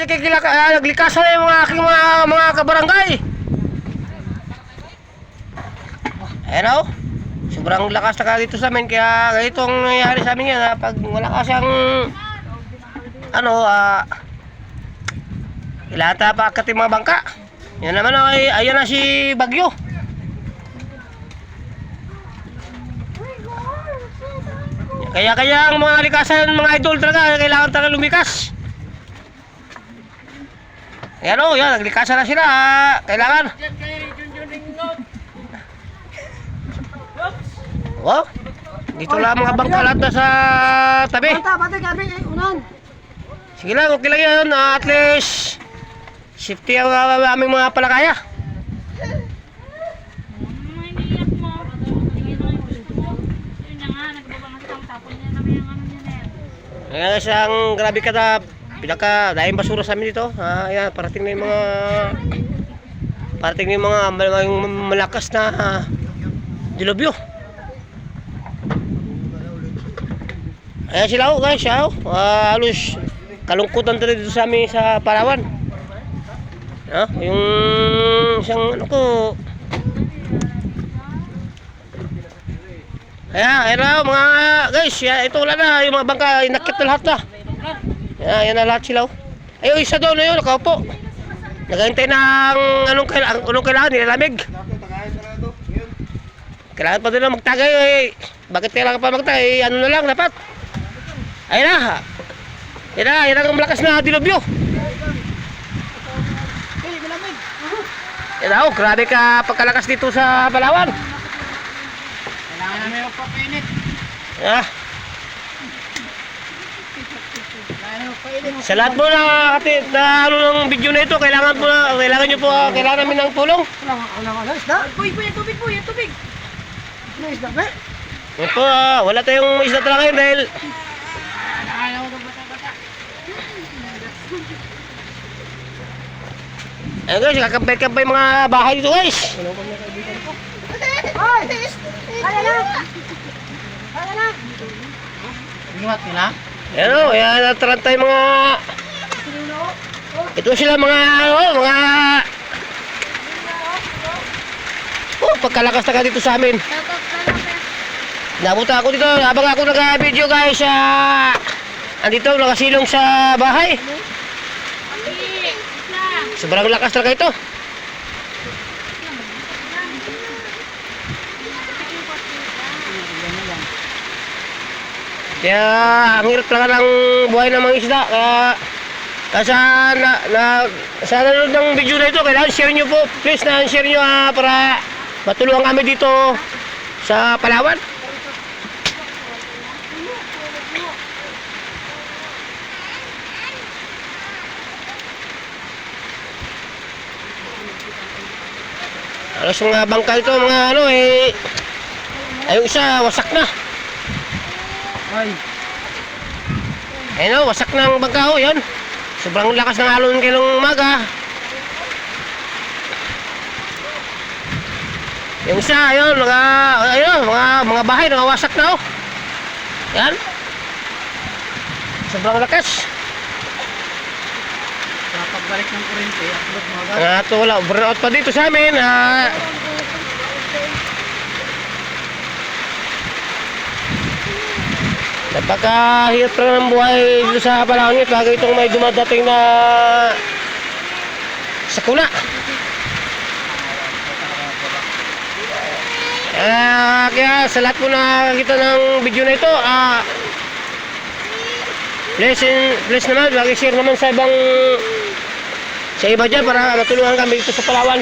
Sige, kila, uh, naglikasan na yung mga aking mga, mga kabarangay. Ayan o. Sobrang lakas na dito sa amin. Kaya ganito ang nangyayari sa amin yan. Ha? Pag wala ka siyang ano, ah, kailangan tayo pa akit yung mga bangka. Yan naman ay, ayan na si Bagyo. Kaya kaya ang mga likasan mga idol talaga kailangan talaga lumikas. Ayan o, yan, naglikasan na sila. Kailangan. Oh, dito lang mga bangka lahat na sa tabi. Bata, bata, gabi, eh, unan. Sige lang, okay lang yun. Ah, at least, safety ang uh, aming mga palakaya. Yan. Ayan guys, ang grabe ka na pinaka dahil basura sa amin dito. Ah, ayan, parating na yung mga parating na yung mga yung malakas na ah, dilubyo. Ayan sila oh guys, ah. Ah, halos kalungkutan talaga dito sa amin sa Palawan. Ah, yung isang ano ko Ayan, ayan na mga guys, ito wala na, yung mga bangka, inakit na lahat na. Ayan, ayan na lahat sila. oh. Ay, yung isa doon na yun, nakaupo. Naghahintay ng anong, kailangan, anong kailangan, nilalamig. Kailangan pa din na magtagay. Eh. Bakit kailangan pa magtagay? Ano na lang, dapat. Ayan na. Ayan na, ayan na ang malakas na dilubyo. Eh. Ayan na, oh, grabe ka pagkalakas dito sa Palawan. Kailangan namin magpapainit. Ah, Kailangan magpainit. Sa lahat po na, kati, na ano ng video na ito, kailangan po na, kailangan nyo po, ah, kailangan namin ng tulong. Wala nga, wala nga, isda? Boy, boy, yung tubig, boy, yung tubig. Ano isda, po, ah, wala tayong isda talaga ngayon dahil ng bata-bata. Ayun guys, kakampay-kampay mga bahay dito guys. Ay! Kaya na! Kaya na! Ingat nila? Ayan o, ayan nataranta yung mga... Ito sila mga, ano, mga... Oh, pagkalakas na ka dito sa amin. Nabuta ako dito, habang ako nag-video guys, ah... andito, nakasilong sa bahay. Sobrang lakas talaga ito. Kaya ang hirap talaga ng buhay ng mga isda. Kaya kaya na, na, sa nanonood ng video na ito, kailangan share nyo po. Please na share nyo ah, para matulungan kami dito sa Palawan. Alas mga bangka ito, mga ano eh, ay isa wasak na. Ay. Ayun o, wasak na ang bangka ho, yan. Sobrang lakas ng alon kailong umaga. Yung isa, ayun, mga, ayun, mga, mga bahay, nakawasak na oh. Yan. Sobrang lakas. Pagbalik ng kurente, upload. Nga ito, wala, burnout pa dito sa amin. Ah, Napakahirap lang ng buhay dito sa Palangit. Lagi itong may dumadating na sakuna. Ah, kaya sa lahat po na nakakita ng video na ito, ah, please, please naman, lagi share naman sa ibang sa iba dyan para matulungan kami dito sa Palawan.